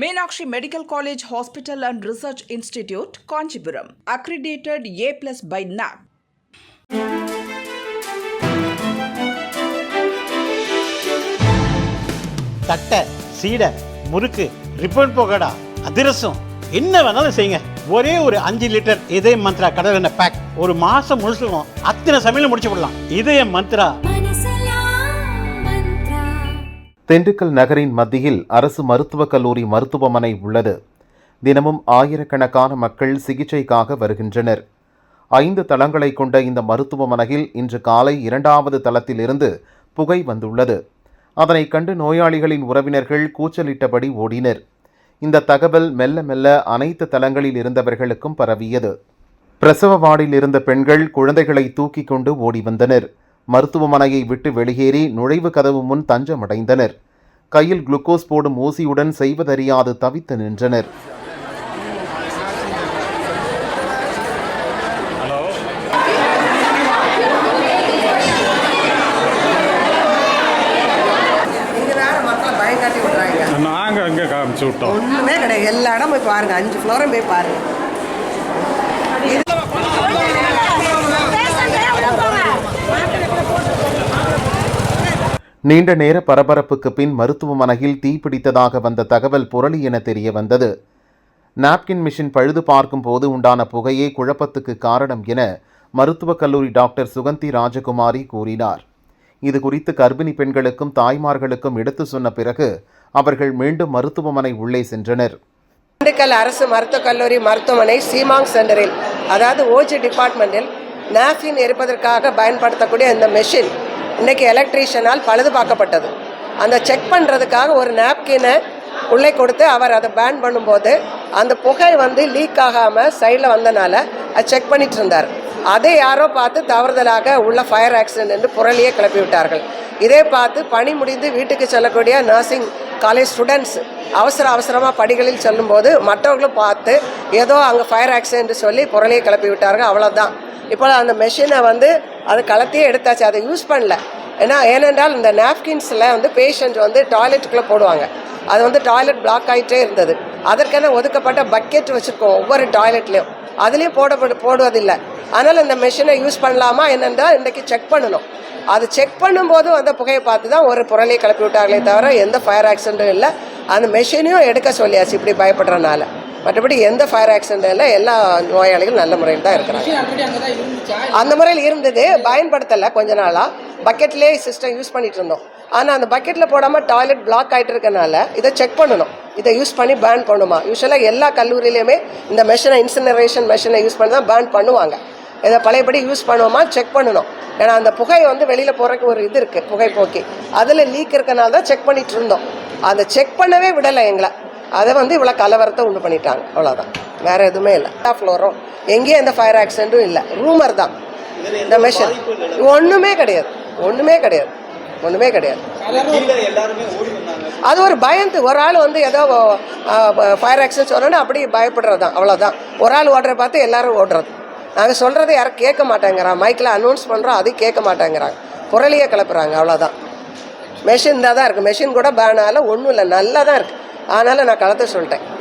Meenakshi medical college hospital and research institute Kanchipuram. Accredited A plus by NAAC தட்டை சீடை முறுக்கு ribbon போகடா அதிரசம் என்ன வேணாலும் செய்யுங்க. ஒரே ஒரு அஞ்சு லிட்டர் இதய மந்த்ரா கடல் எண்ணெய் பேக் ஒரு மாசம் முழுசுக்கும் அத்தனை சமையல முடிச்சு விடலாம் இதய மந்த்ரா. திண்டுக்கல் நகரின் மத்தியில் அரசு மருத்துவக் கல்லூரி மருத்துவமனை உள்ளது. தினமும் ஆயிரக்கணக்கான மக்கள் சிகிச்சைக்காக வருகின்றனர். ஐந்து தளங்களை கொண்ட இந்த மருத்துவமனையில் இன்று காலை இரண்டாவது தளத்திலிருந்து புகை வந்துள்ளது. அதனை கண்டு நோயாளிகளின் உறவினர்கள் கூச்சலிட்டபடி ஓடினர். இந்த தகவல் மெல்ல மெல்ல அனைத்து தளங்களில் இருந்தவர்களுக்கும் பரவியது. பிரசவ வார்டில் இருந்த பெண்கள் குழந்தைகளை தூக்கிக் கொண்டு ஓடி வந்தனர். மருத்துவமனையை விட்டு வெளியேறி நுழைவு கதவு முன் தஞ்சமடைந்தனர். கையில் குளுக்கோஸ் போடும் ஊசியுடன் செய்வதறியாது தவித்து நின்றனர். நாங்கள் அங்கே காமிச்சு விட்டோம். ஒண்ணுமே கிடையாது. எல்லா இடம் போய் பாருங்க. அஞ்சு ஃப்ளோரும் போய் பாருங்க. நீண்ட நேர பரபரப்புக்கு பின் மருத்துவமனையில் தீப்பிடித்ததாக வந்த தகவல் புரளி என தெரிய வந்தது. நாப்கின் மிஷின் பழுது பார்க்கும் போது உண்டான புகையே குழப்பத்துக்கு காரணம் என மருத்துவக் கல்லூரி டாக்டர் சுகந்தி ராஜகுமாரி கூறினார். இது குறித்து கர்ப்பிணி பெண்களுக்கும் தாய்மார்களுக்கும் எடுத்து சொன்ன பிறகு அவர்கள் மீண்டும் மருத்துவமனை உள்ளே சென்றனர். திண்டுக்கல் அரசு மருத்துவக் கல்லூரி மருத்துவமனை சீமாங் சென்டரில் அதாவது ஓஜி டிபார்ட்மெண்ட்டில் நாப்கின் எரிப்பதற்காக பயன்படுத்தக்கூடிய இந்த மெஷின் இன்றைக்கி எலக்ட்ரீஷியனால் பழுது பார்க்கப்பட்டது. அந்த செக் பண்ணுறதுக்காக ஒரு நாப்கினை உள்ளே கொடுத்து அவர் அதை பேன் பண்ணும்போது அந்த புகை வந்து லீக் ஆகாமல் சைடில் வந்தனால அதை செக் பண்ணிட்டு இருந்தார். அதை யாரோ பார்த்து தவறுதலாக உள்ள ஃபயர் ஆக்சிடென்ட் என்று புரளியே கிளப்பி விட்டார்கள். இதே பார்த்து பணி முடிந்து வீட்டுக்கு செல்லக்கூடிய நர்சிங் காலேஜ் ஸ்டூடெண்ட்ஸ் அவசர அவசரமாக படிகளில் செல்லும்போது மற்றவர்களும் பார்த்து ஏதோ அங்கே ஃபயர் ஆக்சிடென்ட் சொல்லி புரளியை கிளப்பி விட்டார்கள். அவ்வளோதான் இப்போ அந்த மெஷினை வந்து அது கலத்தியே எடுத்தாச்சு. அதை யூஸ் பண்ணல. ஏன்னா ஏனென்றால் இந்த நாப்கின்ஸில் வந்து பேஷண்ட் வந்து டாய்லெட்டுக்குள்ளே போடுவாங்க. அது வந்து டாய்லெட் பிளாக் ஆகிட்டே இருந்தது. அதற்கென ஒதுக்கப்பட்ட பக்கெட் வச்சுருக்கோம் ஒவ்வொரு டாய்லெட்லேயும் அதுலேயும் போடப்படு போடுவதில்லை. அதனால் இந்த மெஷினை யூஸ் பண்ணலாமா என்னென்றால் இன்றைக்கி செக் பண்ணணும். அது செக் பண்ணும்போது அந்த புகையை பார்த்து தான் ஒரு புரளியை கிளப்பி விட்டார்களே தவிர எந்த ஃபயர் ஆக்சிடென்ட்டும் இல்லை. அந்த மெஷினையும் எடுக்க சொல்லியாச்சு இப்படி பயப்படுறனால மற்றபடி எந்த ஃபயர் ஆக்சிடென்ட்டும் இல்லை எல்லா நோயாளிகளும் நல்ல முறையில் தான் இருக்கிறாங்க. அந்த முறையில் இருந்தது பயன்படுத்தலை கொஞ்ச நாளாக பக்கெட்லேயே சிஸ்டம் யூஸ் பண்ணிட்டு இருந்தோம். ஆனால் அந்த பக்கெட்டில் போடாமல் டாய்லெட் பிளாக் ஆகிட்டு இருக்கனால இதை செக் பண்ணணும். இதை யூஸ் பண்ணி பேன் பண்ணுமா? யூஸ்வலாக எல்லா கல்லூரியிலையுமே இந்த மெஷினை இன்சினரேஷன் மெஷினை யூஸ் பண்ணி தான் பேன் பண்ணுவாங்க. இதை பழையபடி யூஸ் பண்ணுவோமா? செக் பண்ணணும். ஏன்னா அந்த புகை வந்து வெளியில் போகிறதுக்கு ஒரு இது இருக்குது புகை போக்கி அதில் லீக் இருக்கனால தான் செக் பண்ணிட்டு இருந்தோம். அதை செக் பண்ணவே விடலை எங்களை. அதை வந்து இவ்வளோ கலவரத்தை உண்டு பண்ணிட்டாங்க. அவ்வளோதான் வேறு எதுவுமே இல்லை. ஃப்ளோரும் எங்கேயும் எந்த ஃபயர் ஆக்சிடென்ட்டும் இல்லை. ரூமர் தான். இந்த மெஷின் ஒன்றுமே கிடையாது. ஒன்றுமே கிடையாது. ஒன்றுமே கிடையாது. அது ஒரு பயந்து ஒரு ஆள் வந்து ஏதோ ஃபயர் ஆக்சிடென்ட் சொன்னோன்னே அப்படி பயப்படுறது தான். அவ்வளோதான் ஒரு ஆள் ஓடுறத பார்த்து எல்லாரும் ஓடுறது. நாங்கள் சொல்கிறத யாரும் கேட்க மாட்டேங்கிறான் மைக்கில் அனௌன்ஸ் பண்ணுறோம் அதையும் கேட்க மாட்டேங்கிறாங்க. குரலையே கிளப்புறாங்க. அவ்வளோதான் மெஷின் தான் தான் இருக்குது மெஷின் கூட பேனால ஒன்றும் இல்லை. நல்லா தான் இருக்குது அதனால் நான் களத்தை சொல்லிட்டேன்.